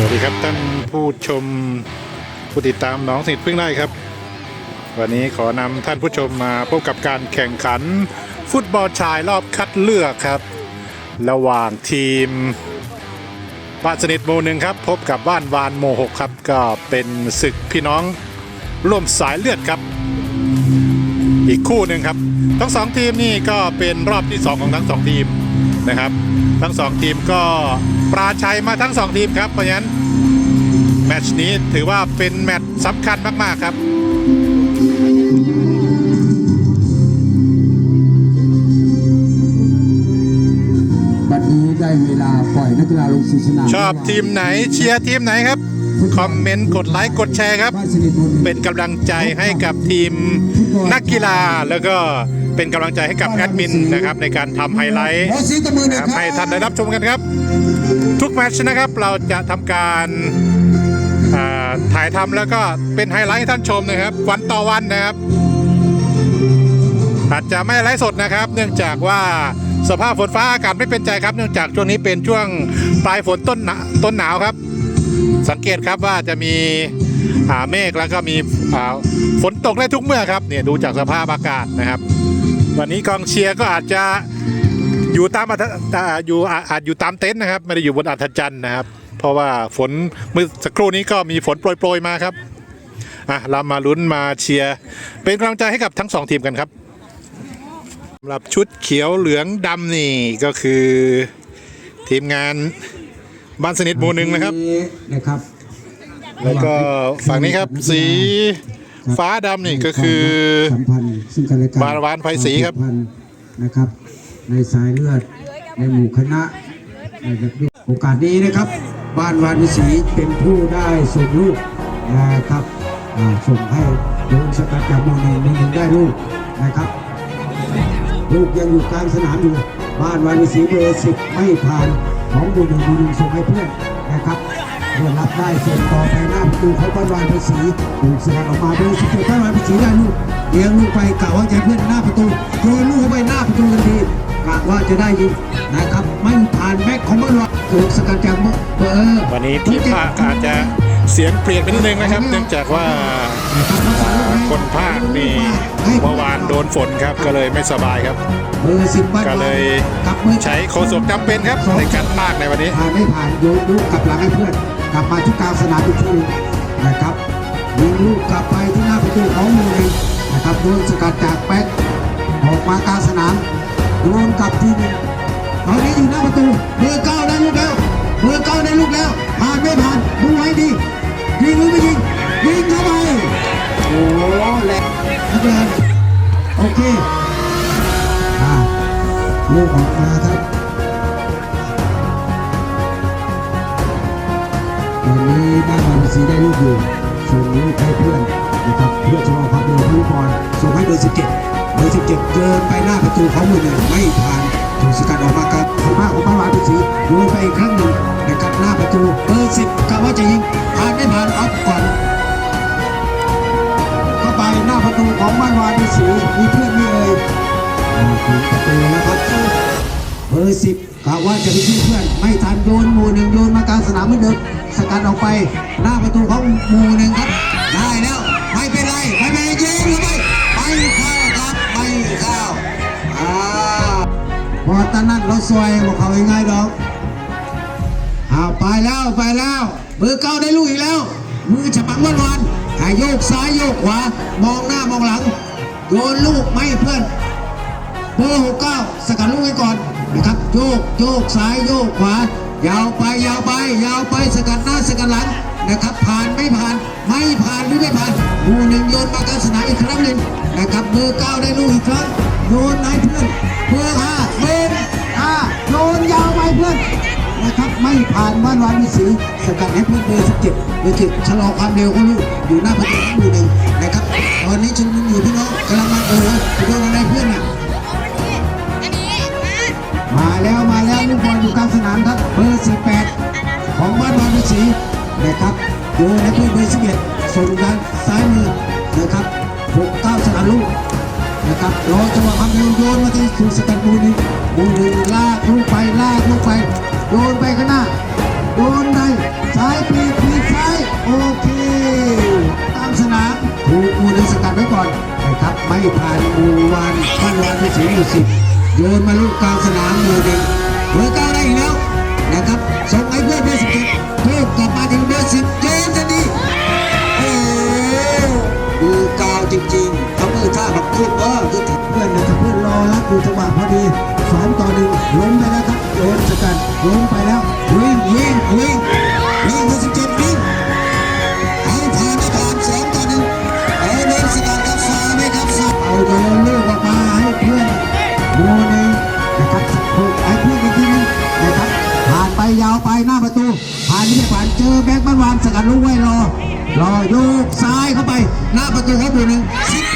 สวัสดีครับท่านผู้ชมผู้ติดตามน้องสนิทพึ่งได้ครับ วันนี้ขอนำท่านผู้ชมมาพบกับการแข่งขัน ฟุตบอลชายรอบคัดเลือกครับ ระหว่างทีมบ้านสนิทโมหนึ่งครับ พบกับบ้านวานโมหกครับ ก็เป็นศึกพี่น้องร่วมสายเลือดครับ อีกคู่หนึ่งครับ ทั้งสองทีมนี่ก็เป็นรอบที่สองของทั้งสองทีม นะครับ ทั้งสองทีมก็ปราชัยมาทั้งสองทีมครับ เพราะฉะนั้นแมตช์นี้ถือว่าเป็นแมตช์สำคัญมาก ๆ ครับบัดนี้ได้เวลาปล่อยนักกีฬาลงสู่สนามชอบทีมไหนเชียร์ทีมไหนครับคอมเมนต์กดไลค์กดแชร์ครับบ้านสนิทบุญเป็นกำลังใจให้กับทีมนักกีฬาแล้วก็ เป็นกำลังใจให้กับแอดมินนะครับในการทำไฮไลท์นะครับให้ท่านได้รับชมกันครับ ทุกแมตช์นะครับเราจะทำการถ่ายทำแล้วก็เป็นไฮไลท์ให้ท่านชมนะครับ วันต่อวันนะครับอาจจะไม่ไลฟ์สดนะครับ เนื่องจากว่าสภาพฝนฟ้าอากาศไม่เป็นใจครับ เนื่องจากช่วงนี้เป็นช่วงปลายฝนต้นหนาต้นหนาวครับ สังเกตครับว่าจะมีอ่าเมฆแล้วก็มีฝนตกได้ทุกเมื่อครับเนี่ยดูจากสภาพอากาศนะครับ วันนี้กองเชียร์ก็อาจจะอยู่ตามอัธอ่าอยู่อาอาจอยู่ตามเต็นท์นะครับ ไม่ได้อยู่บนอัธจันทร์นะครับ เพราะว่าฝนเมื่อสักครู่นี้ก็มีฝนโปรยๆมาครับอะเรามาลุ้นมาเชียร์เป็นกำลังใจให้กับทั้งสองทีมกันครับสำหรับชุดเขียวเหลืองดำนี่ก็คือทีมงานบ้านสนิทหมู่หนึ่งนะครับนะครับ แล้วก็ฝั่งนี้ครับสีฟ้าดำนี่ก็คือสัมพันธ์ ซึ่งกันและกันบารวานไพศรีครับ วามผูกพันนะครับ ในสายเลือดในหมู่คณะนะครับโอกาสนี้นะครับ บ้านวานวิศีเป็นผู้ได้ส่งลูกนะครับอ่าส่งให้โดนสกัดจากโมหนึ่งโมหนึ่งได้ลูกนะครับ ลูกยังอยู่กลางสนามอยู่ บ้านวานวิศีเบอร์สิบไม่ผ่านของบูหนึ่งบูหนึ่งส่งให้เพื่อนนะครับ เพื่อนรับได้ส่งต่อไปหน้าประตูเขาบ้านวานภาษีถูกสกัดออกมาเบอร์สิเจ็ดบ้านวานภาษีได้ลูกเลี้ยงลูกไปกะว่าจะเพื่อนหน้าประตูโยนลูกเข้าไปหน้าประตูทันทีกะว่าจะได้ยิงนะครับไม่ผ่านแม็กของบ้านวานถูกสกัดจากเบอร์วันนี้ทีมภาคอาจจะ เสียงเปลี่ยนไปนิดนึงนะครับ เนื่องจากว่าอ่าคนภาคนี่เมื่อวานโดนฝนครับก็เลยไม่สบายครับเบอร์สิบบ้านก็วานเลยกับมือใช้โคศกจำเป็นครับในการภาคในวันนี้ผ่านไม่ผ่านโยนลูกกลับหลังให้เพื่อนกลับมาที่กลางสนามอีกทีหนึงนะครับยิงลูกกลับไปที่หน้าประตูของมือเองนะครับโดนสกัดจากแบ็คออกมากลางสนามโดนกลับทีหนึงตอนนี้อยู่หน้าประตูเบอร์เก้าได้ลูกแล้วเบอร์เก้าได้ลูกแล้วผ่านไม่ผ่านดูให้ดี ยิงหรือไม่ยิง ยิงเข้าไป โอ้โหแหลกนักเรียนโอเคอ่าลูกออกมาครับตอนนี้บ้านบางสีได้ลูกอยู่ส่งลูกให้เพื่อนนะครับเพื่อชะลอความเร็วของลูกบอลส่งให้เบอร์17เจ็ดเบอร์17เจ็ดเกินไปหน้าประตูเขามือหนึ่งไม่ผ่านถูกสกัดออกมาครับสุภาพของบ้านบางสีโยนไปอีกครั้งหนึ่ง หน้าประตูเบอร์10กะว่าจะยิงผ่านไม่ผ่านออฟก่อนเข้าไปหน้าประตูของบ้านวานีสีมีเพื่อนนี่เลยอ่าถึงประตูแล้วครับเบอร์สิบกะว่าจะไปช่วยเพื่อน ไม่ทันโยนหมูหนึ่งโยนมากลางสนามเหมือนเดิมสกัดออกไปหน้าประตูของหมูหนึ่งครับได้แล้วไม่เป็นไรไม่เป็นไรยิงเข้าไปไม่เข้าครับไม่เข้าอ่าพอตอนนั้นเราซอยบอกเขายังไงดอก อ้าวไปแล้วไปแล้วเบอร์เก้าได้ลูกอีกแล้ว มือฉปังวันวันๆอะโยกซ้ายโยกขวามองหน้ามองหลังโยนลูกไม่เพื่อนเบอร์หกเก้าสกัดลูกไว้ก่อนนะครับโยกโยกซ้ายโยกขวายาวไปยาวไปยาวไปสกัดหน้าสกัดหลังนะครับ ผ่านไม่ผ่านไม่ผ่านหรือไม่ผ่านหมู่หนึ่งโยนมากลางสนามอีกครั้งหนึ่งนะครับเบอร์เก้าได้ลูกอีกครั้งโยนให้เพื่อนเบอร์ห้าเบอร์ห้าโยนยาวไปเพื่อน ไม่ผ่านบ้านวานวิสีสกัดให้เพื่อนเบอร์สิบเจ็ดเบอร์เจ็ดชะลอความเร็วของลูกอยู่หน้าประตูของหมู่หนึ่งนะครับตอนนี้ชนมุนอยู่พี่น้องกำลังมาเออไปโดนอะไรเพื่อนน่ะมาแล้วมาแล้วลูกบอลอยู่กลางสนามครับเบอร์18ของบ้านวานศรีนะครับโยนให้เพื่อนเบอร์11ส่งด้านซ้ายมือนะครับ69สนามลูกนะครับรอจังหวะความเร็วโยนมาที่สุสกัดมูนึ่งมูนึงลากลูกไปลากลูกไป โยนไปข้างหน้าโดนไปซ้ายปีกปีกซ้ายโอเคตามสนามถูกมูนันสกัดไว้ก่อนนะครับไม่ผ่านมูวานว่านวานไปเสียอยู่สิบโยนมาลูกกลางสนามมูเด็กเบอร์เก้าได้อีกแล้วนะครับส่งให้เพื่อนเบอร์สิบเพื่มกลับมาถึงเบอร์สิบเจ็ดจะดีเออดูกาวจริงๆทำมือท่าแบบคู่เออคือเพื่อนนะครับเพื่อนรอรับดูจังหวะพอดี สองต่อหนึ่งล้มไปแล้วครับโยนสกัดล้มไปแล้ววิ่งวิ่งวิ่งวิ่งเบอร์สิบเจ็ดวิ่งเอาผ่านไม่ผ่านสองต่อหนึ่งเอาเล่นสกัดกับฟาไหมครับฟาเอาโยนลูกออกมาให้เพื่อนโมหนึงนะครับถูกไอ้เพื่อนอีกทีนึงนะครับผ่านไปยาวไปหน้าประตู ผ่านไม่ผ่านเจอแบงค์บ้านวานสกัดลูกไว้รอรอโยกซ้ายเข้าไป หน้าประตูครับหมู่หนึ่งสิบ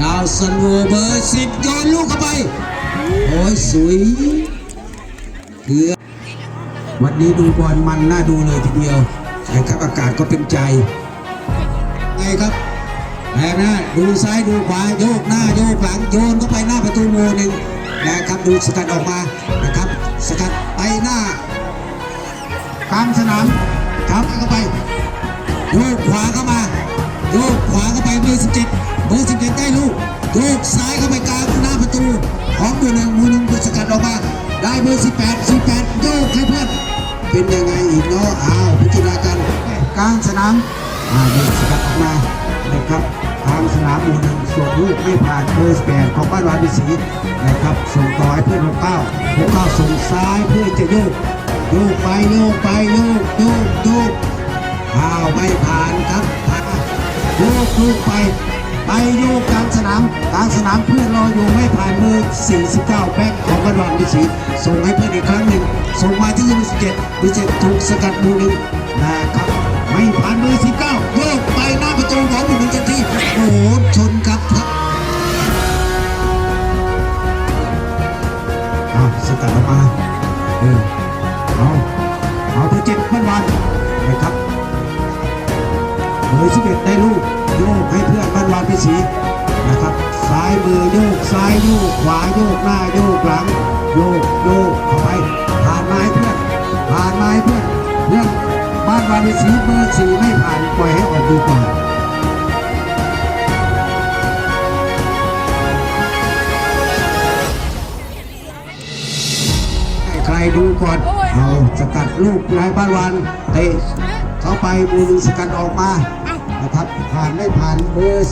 ดาวซันโวเบอร์สิบโยนลูกเข้าไป โอ้ยสวยเพื่อวันนี้ดูบอลมันน่าดูเลยทีเดียวนะครับอากาศก็เป็นใจ ไงครับแอบหน้าดูซ้ายดูขวาโยกหน้าโยกหลังโยนเข้าไปหน้าประตูโมหนึ่งนะครับดูสกัดออกมานะครับ สกัดไปหน้ากลางสนามทับเข้าไป โยกขวาเข้ามาโยกขวาเข้าไปเบอร์สิบเจ็ดเบอร์สิบเจ็ดได้ลูกโยกซ้ายเข้าไปกลางหน้าประตูของมือหนึ่งมือหนึ่งสกัดออกมา ได้เบอร์สิบแปดสิบแปดโยกให้เพื่อนเป็นยังไงอีกเนาะอ้าวพิจารณากันกลางสนามอ่าโยกสกัดออกมานะครับทางสนามมู่หนึ่งส่วนลูกไม่ผ่านเบอร์สิบแปดของบ้านวานดิสีนะครับส่งต่อให้เพื่อนหกเก้าหกเก้าส่งซ้ายเพื่อจะโยกโยกไปโยกไปโยกโยกโยก อ้าวไม่ผ่านครับผ่านโยกลูกไป ไปโยกกลางสนามกลางสนามเพื่อนรออยู่ไม่ผ่านมือ 49 แบ็คของกระดอนดิสีส่งให้เพื่อนอีกครั้งหนึ่ง ส่งมาที่ยี่สิบเจ็ดดิเจ็ดถูกสกัดมือหนึ่งนะครับ ไม่ผ่านมือ 19โยกไปหน้าประตูของหนึ่งทันทีโอ้โหชนครับครับอ้าวสกัดออกมา เบอร์สิบเอ็ดได้ลูกโยกให้เพื่อนบ้านวานไปสีนะครับซ้ายมือโยกซ้ายโยกขวาโยกหน้าโยกหลังโยกโยกเข้าไปผ่านไม้เพื่อนผ่านไม้เพื่อนเพื่อนบ้านวานไปสีเบอร์สี่ไม่ผ่านปล่อยให้ออกดีกว่าใครดูก่อนเอาสกัดลูกนายบ้านวานเตะเข้าไปบูรูสกัดออกมา นะครับ ผ่านไม่ผ่านเบอร์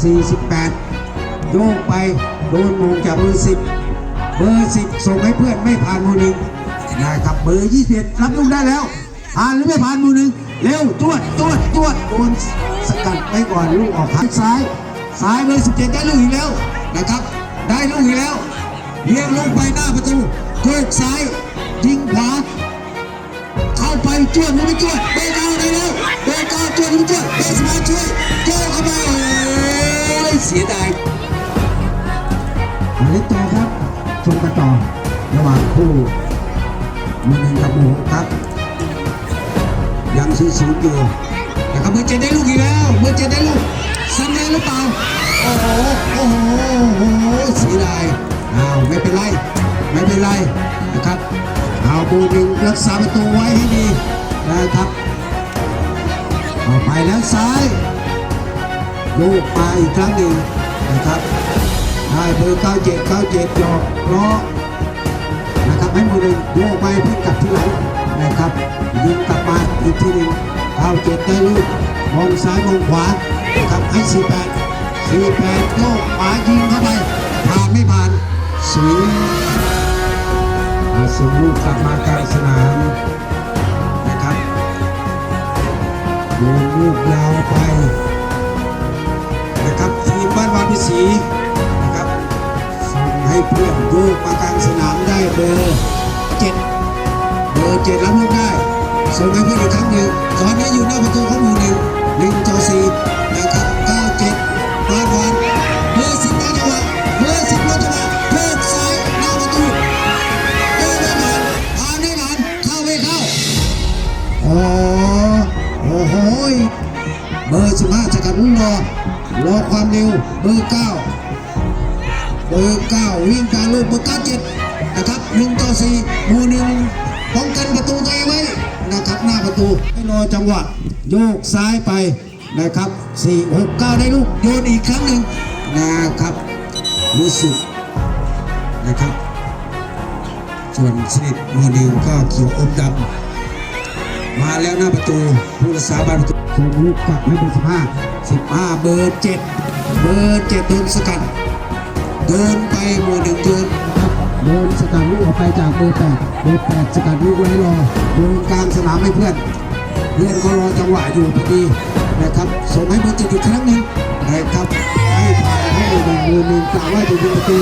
48 โยกไปโดนมงจากเบอร์ 10 เบอร์ 10 ส่งให้เพื่อนไม่ผ่านมูนึงนะครับเบอร์21รับลูกได้แล้ว ผ่านหรือไม่ผ่านมูนึงเร็วตรวจตรวจตรวจโดนสกัดไปก่อนลูกออกทางซ้ายซ้ายเบอร์ 17 ได้ลูกอีกแล้วนะครับ ได้ลูกอีกแล้วเลี้ยงลงไปหน้าประตูโยกซ้ายยิงขวาเข้าไปจวดไม่จวดเบเก้าได้แล้ว เบเก้าจวดหรือไม่จวดเบสมาช่วยโยกเข้าไปโอ้ยเสียดายมาเล่นต่อครับชมกันต่อระหว่างคู่มือหนึ่งกับมือหกครับ ยังศูนย์ศูนย์อยู่นะครับเบอร์เจ็ดได้ลูกอีกแล้วเบอร์เจ็ดได้ลูกซ้ำได้หรือเปล่าโอ้โหโอ้โหโอ้โหเสียดายอ้าวไม่เป็นไรไม่เป็นไรนะครับเอาบูดึงรักษาประตูไว้ให้ดีนะครับ เอาไปแล้วซ้ายโยกมาอีกครั้งหนึ่งนะครับ ได้เบอร์97 97หยอกล้อนะครับให้มือหนึ่งโยกไปเพิ่กลับที่หลังนะครับยิงกลับมาอีกทีหนึ่ง97ได้ลูกมองซ้ายมองขวานะครับให้48 48โยกขวายิงเข้าไปผ่านไม่ผ่านสวยมาส่งลูกกลับมากลางสนาม เพื่อนโยกมากลางสนามได้เบอร์เจ็ดเบอร์เจ็ดรับลูกได้ส่งให้เพื่อนอีกครั้งหนึ่งตอนนี้อยู่หน้าประตูของหมู่หนึ่งหนึ่งต่อสี่นะครับเก้าเจ็ดบ้านวานเบอร์สิบได้จังหวะเบอร์สิบได้จังหวะโยกซ้ายหน้าประตูเดินไม่ผ่านผ่านไม่ผ่านเข้าไม่เข้าโอ้โอ้โหเบอร์สิบห้าสกัดรุ่งรอรอความเร็วเบอร์เก้า เบอร์เก้าวิ่งกลางลูกเบอร์เก้าเจ็ดนะครับหนึ่งต่อสี่หมู่หนึ่งป้องกันประตูตัวเองไว้นะครับหน้าประตูให้รอจังหวะโยกซ้ายไปนะครับสี่หกเก้าได้ลูกโยนอีกครั้งหนึ่งนะครับรู้สึกนะครับ ส่วนสนิทโมนิวก็เขียวอมดำมาแล้วหน้าประตูผู้รักษาบานประตูส่งลูกกลับให้เบอร์สิบห้าสิบห้าเบอร์เจ็ดเบอร์เจ็ดโดนสกัด เดินไปหมู่หนึ่งเดินครับโดนสกัดลูกออกไปจากเบอร์แปดเบอร์แปดสกัดลูกไว้รอโดนกลางสนามให้เพื่อน เพื่อนก็รอจังหวะอยู่พอดีนะครับส่งให้เบอร์เจ็ดอีกครั้งหนึ่งนะครับให้ผ่านให้หนึ่งมือหนึ่งกล่าวว่าจะยิงประตู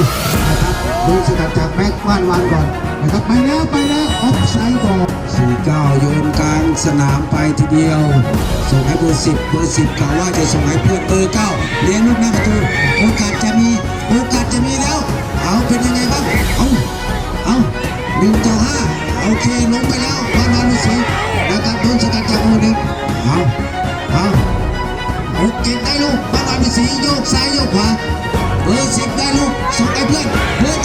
นะครับโดนสกัดจากแม็กว่านวานก่อนนะครับไปแล้วไปแล้วออฟไซด์ก่อนสี่เก้าโยนกลางสนามไปทีเดียว ส่งให้เบอร์สิบเบอร์สิบกล่าวว่าจะส่งให้เพื่อนเบอร์เก้าเลี้ยงลูกหน้าประตูโอกาสจะมี โอกาสจะมีแล้ว เอาเป็นยังไงบ้าง เอาเอาหนึ่งต่อห้าโอเคลงไปแล้ววานวานลูกสีนะครับโดนสกัดจากมือหนึ่งเอาเอาโอเคได้ลูกวานวานลูกสีโยกซ้ายโยกขวาเบอร์สิบได้ลูกส่งไอ้เพื่อนเบอน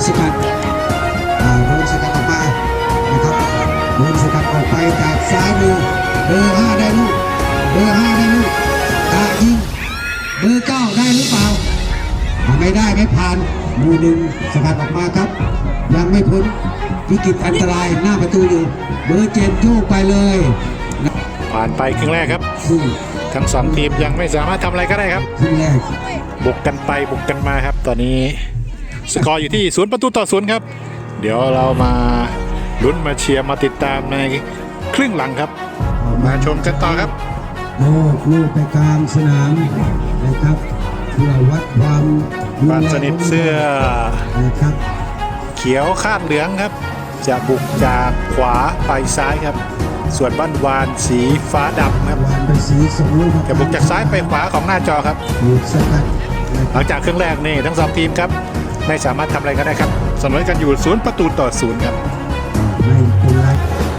นี้โดนสกัดอ่าโดนสกัดออกมานะครับโดนสกัดออกไปจากซ้ายมือเบอร์ห้าได้ลูกเบอร์ห้าได้ลูกกายิงเบอร์เก้าได้หรือเปล่าถ้าไม่ได้ไม่ผ่านมือหนึ่งสกัดออกมาครับ ยังไม่พ้นวิกฤตอันตรายหน้าประตูอยู่เบอร์เจ็ดโยกไปเลยนะผ่านไปครึ่งแรกครับซึ่งทั้งสองทีมยังไม่สามารถทำอะไรก็ได้ครับครึ่งแรกบุกกันไปบุกกันมาครับ ตอนนี้ สกอร์อยู่ที่ศูนย์ประตูต่อศูนย์ครับ เดี๋ยวเรามาลุ้นมาเชียร์มาติดตามในครึ่งหลังครับ มาชมกันต่อครับโยกลูกไปกลางสนามนะครับเพื่อวัดความบานสนิทเสื้อนะครับเขียวคาดเหลืองครับ จะบุกจากขวาไปซ้ายครับ ส่วนบ้านวานสีฟ้าดำครับวานไปสีสองลูกจะบุกจากซ้ายไปขวาของหน้าจอครับถูกสกัดนะคหรับลังจากครึ่งแรกนี่ทั้งสองทีมครับ ไม่สามารถทำอะไรก็ได้ครับเสมอกันอยู่ศูนย์ประตูต่อศูนย์ครับไม่เป็นไร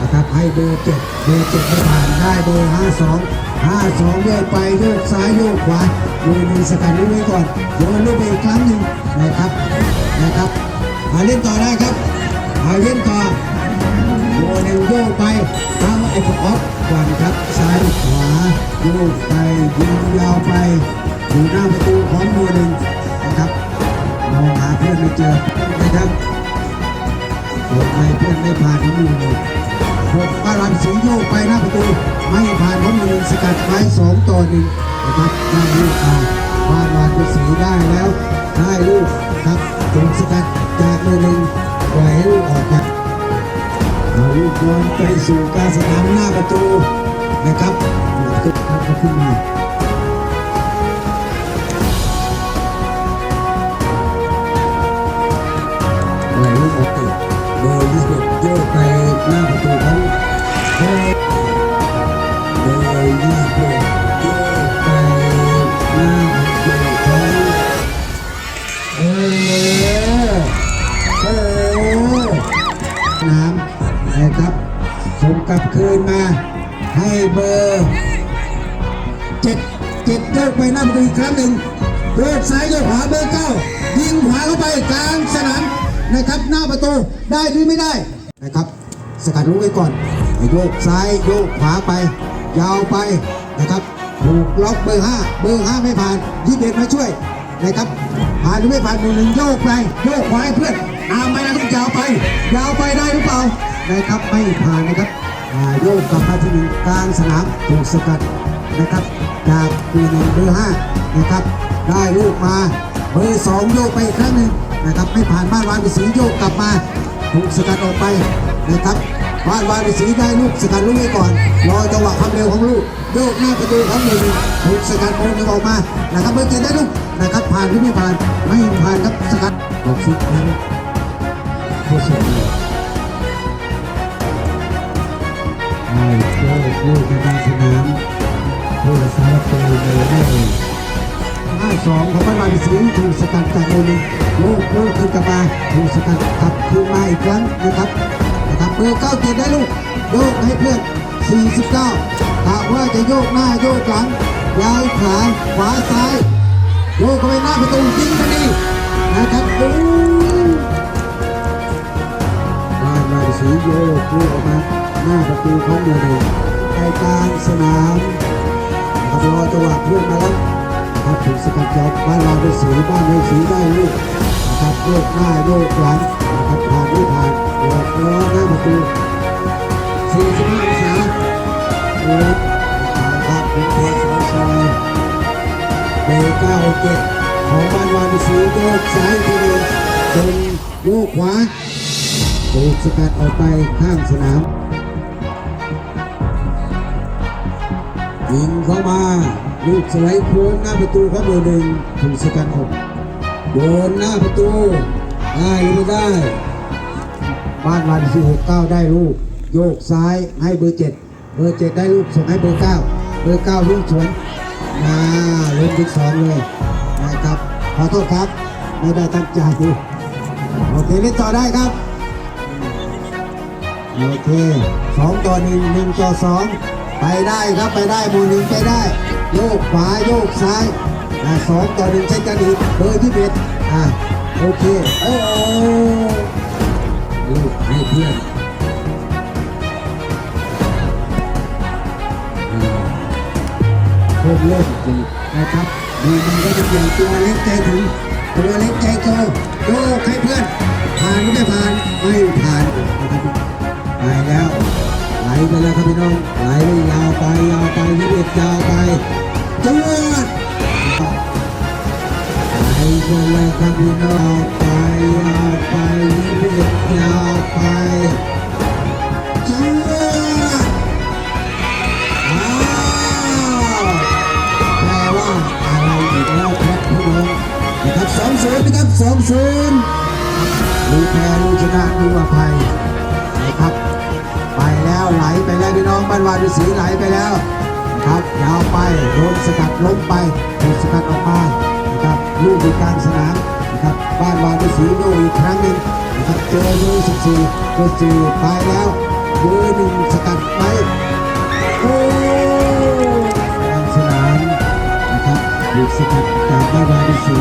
นะครับให้เบอร์เจ็ดเบอร์เจ็ดไม่ผ่านได้เบอร์ห้าสองห้าสองโยกไปโยกซ้ายโยกขวาโยนมือสกัดลูกไว้ก่อนโยนลูกไปอีกครั้งหนึ่งนะครับนะครับมาเล่นต่อได้ครับมาเล่นต่อโยนโยกไปทางไอ้พวกออฟก่อนครับซ้ายขวาโยกไปยิงยาวไปอยู่หน้าประตูของโมหนึ่งนะครับ หาเพื่อนไม่เจอนะครับโยกไปเพื่อนไม่ผ่านของมหนึ่งหกบาลันสีโยกไปหน้าประตูไม่ผ่านของมหนึ่งสกัดไว้สองต่อหนึ่งนะครับได้ลูกมาบาลันสีได้แล้ว ได้ลูกครับถูกสกัดจากโมหนึ่งปล่อยให้ลูกออกมาเอาลูกบอลไปสู่การสนามหน้าประตูนะครับขึ้นครับขึ้นมา บคืนมา ให้เบอร์เจ็ดเจ็ดโยกไปหน้าประตูอีกครั้งหนึ่งโยกซ้ายโยกขวาเบอร์เก้ายิงขวาเข้าไปกลางสนามนะครับ หน้าประตูได้หรือไม่ได้นะครับ สกัดลูกไว้ก่อนโยกซ้ายโยกขวาไป ยาวไปนะครับถูกล็อกเบอร์ห้าเบอร์ห้าไม่ผ่านยี่สิบเอ็ดมาช่วยนะครับผ่านหรือไม่ผ่านหนึ่งหนึ่งโยกไปโยกขวาให้เพื่อนตามไปนะครับยาวไป ยาวไปได้หรือเปล่านะครับไม่ผ่านนะครับ โยกกลับมาที่หนึ่งกลางสนามถูกสกัดนะครับ จากเบอร์หนึ่งเบอร์ห้านะครับ ได้ลูกมาเบอร์สองโยกไปอีกครั้งหนึ่งนะครับ ไม่ผ่านบ้านวานไปสีโยกกลับมาถูกสกัดออกไปนะครับบ้านวานไปสีได้ลูกสกัดลูกไว้ก่อนรอจังหวะความเร็วของลูกโยกหน้าประตูของหนึ่งถูกสกัดโมงหนึ่งออกมานะครับเบอร์เจ็ดได้ลูกนะครับผ่านหรือไม่ผ่านไม่ผ่านครับสกัดออกฟุตนะครับผู้เสีย ไอ้โยกลูกในกลางสนามผู้รักษาประตูเลยได้หน้าสองของบ้านวานสีถูกสกัดจากโอลิโลกโลกขึ้นกลับมาถูกสกัดกลับคืนมาอีกครั้งนะครับนะครับเบอร์เก้าเจ็ดได้ลูกโยกให้เพื่อน 49ถามว่าจะโยกหน้าโยกหลังย้ายขาขวาซ้ายโยกเข้าไปหน้าประตูยิงพอดีนะครับดูบ้านวานสีโยกลูกออกมา หน้าประตูของเมืองเลยใจกลางสนามนะครับรอจังหวะเพื่อนมาแล้วนะครับถูกสกัดจากบ้านวาเป็นสีบ้านวานสีได้ลูกนะครับโยกหน้าโยกหลังนะครับผ่านไม่ผ่านรอรอหน้าประตู45องศาโอ้ยครับเป็นเทสองซอยเบอร์เก้าเจ็ดของบ้านวานสีโยกซ้ายทีเดียวจนโยกขวาถูกสกัดออกไปข้างสนาม ยิงเข้ามาลูกสไลด์โค้งหน้าประตูครับเบอร์หนึ่งถูกสกัดออกโดนหน้าประตู ได้หรือไม่ได้ บ้านวันสี่หกเก้าได้ลูก โยกซ้ายให้เบอร์เจ็ดเบอร์เจ็ดได้ลูกส่งให้เบอร์เก้าเบอร์เก้าลูกสวนมาเล่นที่สองเลยนะครับขอโทษครับ ไม่ได้ตั้งใจโอเคเล่นต่อได้ครับ โอเคสองต่อหนึ่งหนึ่งต่อสอง ไปได้ครับไปได้หมู่หนึ่งไปได้ โยกขวาโยกซ้ายอ่าสองต่อหนึ่งใช้กันอีกเบอร์ที่เอ็ดอ่าโอเคโอ้โหลูกให้เพื่อนเพิ่มเล่นอีกนะครับดีมันก็จะเปลี่ยนตัวเล็กใจถึงตัวเล็กใจโตโยกให้เพื่อนผ่านไม่ผ่านไม่ผ่านนะครับไปแล้ว ไปแล้วครับพี่น้องไหลไปยาวไปยาวไปยี่สิบยาวไปจวดไหลไปแล้วครับพี่น้องไปยาวไปยี่สิบยาวไปจวดอ้าวแปลว่าอะไรอีกแล้วครับพี่น้องนะครับสองศูนย์นะครับสองศูนย์ลูกแพ้ลูกชนะลูกอภัย องบ้านวานฤาษีไหลไปแล้วนะครับยาวไปโดนสกัดล้มไปถูกสกัดออกมานะครับลูกอยู่กลางสนามนะครับบ้านวานฤาษีโยกอีกครั้งหนึ่งนะครับเจอเบอร์14เบอร์4ไปแล้วเบอร์หนึ่งสกัดไปโอ้กลางสนามนะครับถูกสกัดจากบ้านวานฤาษี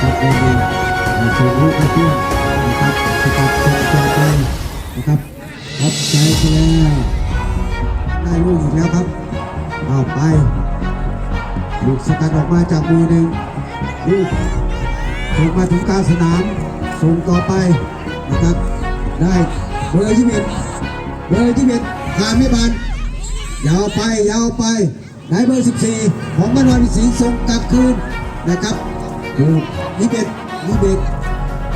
ครับเบอร์หนึ่งส่งลูกให้เพื่อนนะครับสกัดส่งต่อไปนะครับครับใจไปแล้ว ได้ลูกอีกแล้วครับเอาไปลูกสกัดออกมาจากมือหนึ่งลูกส่งมาถึงกลางสนาม ส่งต่อไปนะครับ ได้เบอร์ยี่สิบเบอร์ยี่สิบผ่านไม่ผ่านยาวไปยาวไปได้เบอร์ 14 ของบ้านวานิสีส่งกลับคืนนะครับถูกยี่สิบยี่สิบ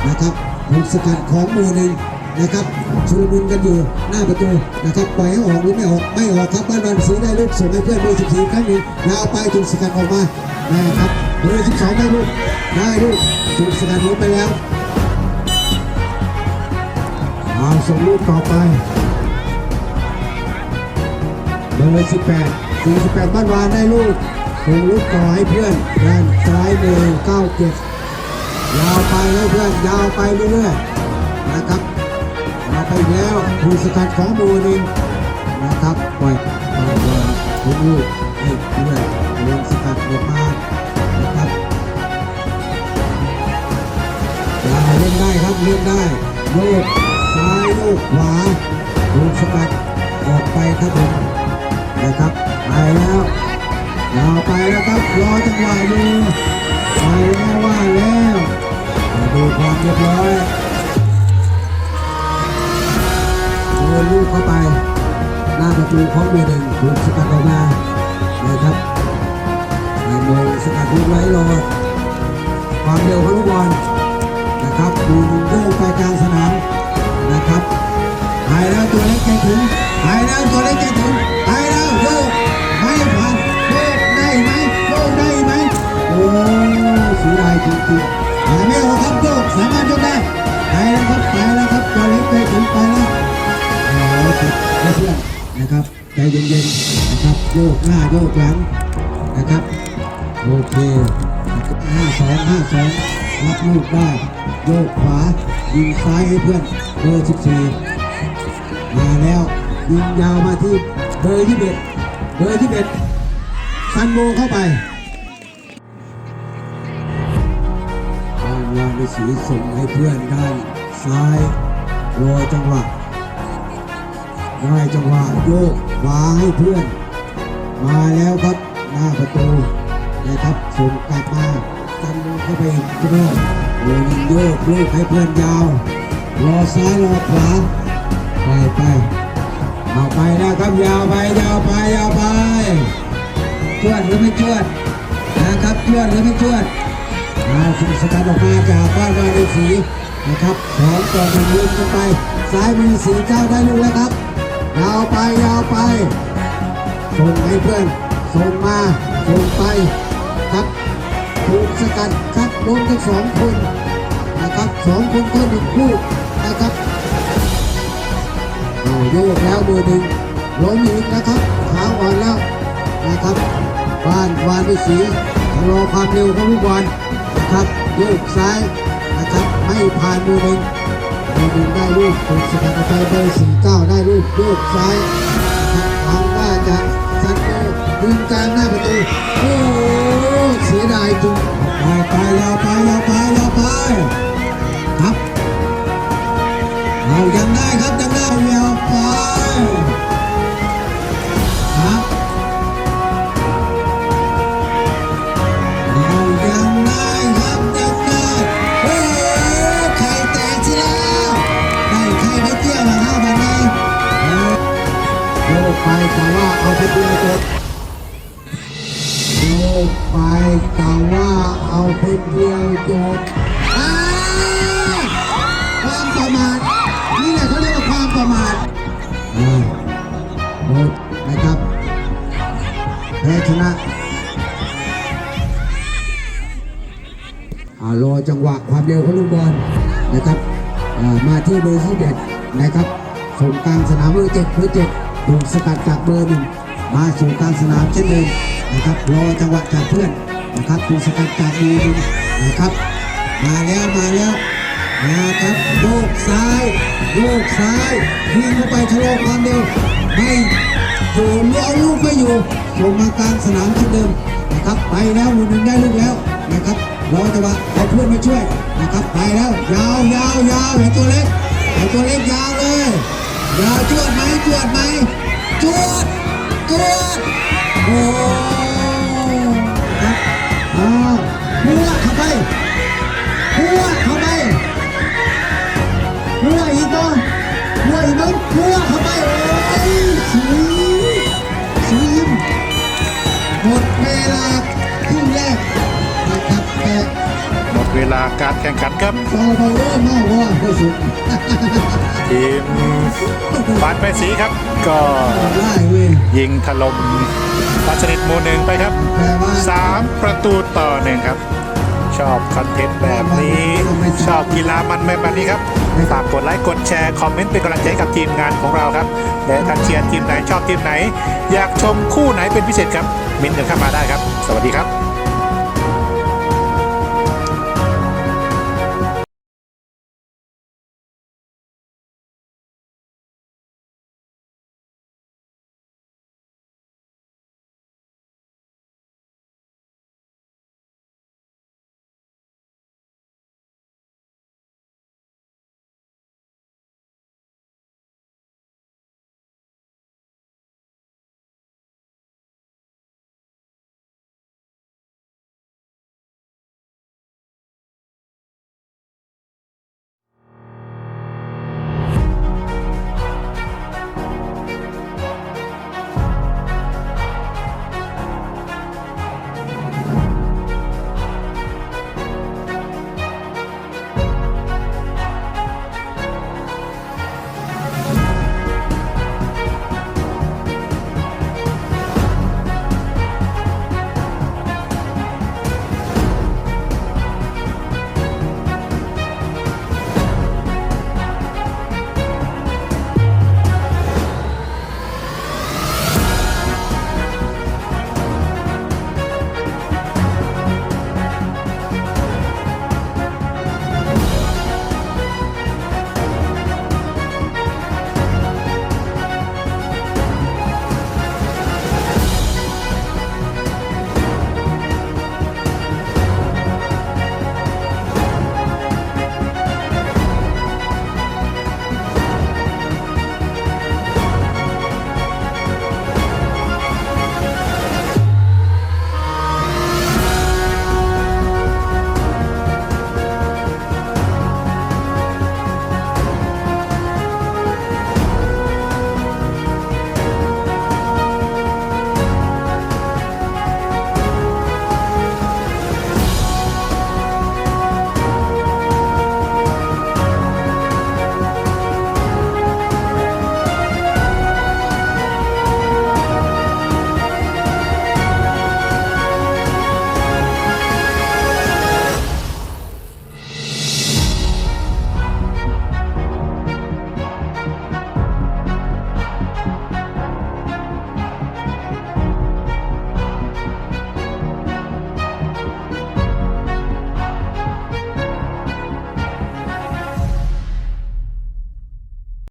นะครับถูกสกัดของมือหนึ่ง นะครับชุลมุนกันอยู่หน้าประตูนะครับปล่อยให้ออกหรือไม่ออกไม่ออกครับบ้านวันสีได้ลูกส่งให้เพื่อนเบอร์14ครั้งหนึ่งยาวไปถูกสกัดออกมานะครับเบอร์12ได้ลูกได้ลูกถูกสกัดลงไปแล้วเอาส่งลูกต่อไปเบอร์18 48บ้านวานได้ลูกส่งลูกต่อให้เพื่อนด้านซ้ายมือ97ยาวไปแล้วเพื่อนยาวไปเรื่อยๆนะครับ ไปแล้วผู้สกัดของบูรินนะครับปล่อยปล่อล่อยถึงลูกให้เพื่อนลงสกัดออกมานะครับอย่าเล่นได้ครับเล่นได้โยกซ้ายโยกขวาลงสกัด หายไม่ออกครับโยกสามารถโยกได้ไปแล้วครับไปแล้วครับตัวเล็กใจถึงไปแล้วแล้วครับเพื่อนนะครับใจเย็นๆนะครับโยกหน้าโยกหลังนะครับโอเคห้าสองห้าสองรับลูกได้โยกขวายิงซ้ายให้เพื่อนเบอร์สิบสี่มาแล้วยิงยาวมาที่เบอร์ยี่สิบเอ็ดเบอร์ยี่สิบเอ็ดซันโบเข้าไป สีส่งให้เพื่อนด้านซ้ายรอจังหวะได้จังหวะโยกขวาให้เพื่อน มาแล้วครับหน้าประตูนะครับส่งกลับมากันเข้าไปอีกรอบโยนโยกลูกให้เพื่อนยาว รอซ้ายรอขวาไปไปเอาไปนะครับยาวไปยาวไปยาวไปจวดหรือไม่จวดนะครับจวดหรือไม่จวด เอาคุณสกัดออกมาจากบ้านวารีสีนะครับสองต่อหนึ่งยืนกันไป ซ้ายมือสีเจ้าได้ลูกแล้วครับ ยาวไปยาวไป ส่งให้เพื่อน ส่งมา ส่งไปครับถูกสกัดครับโดนทั้งสองคนนะครับสองคนก็หนึ่งคู่นะครับเอาโยกแล้วมือหนึ่งล้มอีกนะครับขาอ่อนแล้วนะครับ บ้านวานวิสีชะลอความเร็วของลูกบอลน ครับโยกซ้ายนะครับไม่ผ่านมือหนึ่งมือหนึ่งได้ลูกถูกสกัดออกไปเบอร์สี่เก้าได้ลูกโยกซ้ายทางว่าจะซัดโยกดึงกลางหน้าประตูโอ้เสียดายจริงไปไปยาวไปยาวไป รอจังหวะความเร็วของลูกบอลนะครับมาที่เบอร์ที่เด็ดนะครับส่งกลางสนามเบอร์เจ็ดเบอร์เจ็ดถูกสกัดจากเบอร์หนึ่งมาสู่กลางสนามเช่นเดิมนะครับรอจังหวะจากเพื่อนนะครับดูสกัดจากมือร์หนึ่งนะครับ มาแล้วมาแล้วมาครับโยกซ้ายโยกซ้ายยิงเข้าไปชะลอความเร็วไม่อยู่เลี้วลูกไม่อยู่ลงมากลางสนามเช่นเดิมนะครับไปแล้วมือหนึ่งได้ลูกแล้วนะครับ รอจังหวะเอาเพื่อนมาช่วยนะครับไปแล้วยาวยาวยาวเห็นตัวเล็กเห็นตัวเล็กยาวเลยยาวจวดไหมจวดไหมจวดจวดโอ้ครับอ่าหัวเข้าไปหัวเข้าไปหัวอีกตัวหัวอีกมั้งหัวเข้าไปโอ้ยสีสีหมดเวลา ลาการแข่งขันครับซอเบาโลมากว่าที่สุดทีมบานไปสีครับ ก็ไล่เว้ยยิงถล่มปาสนิทหมูหนึ่งไปครับแปลว่าสามประตูต่อหนึ่งครับ ชอบคอนเทนต์แบบนี้ ชอบกีฬามันแบบนี้ครับฝากกดไลค์กดแชร์ คอมเมนต์เป็นกำลังใจให้กับทีมงานของเราครับและท่านเชียร์ทีมไหนชอบทีมไหน อยากชมคู่ไหนเป็นพิเศษครับมินต์กันเข้ามาได้ครับ สวัสดีครับ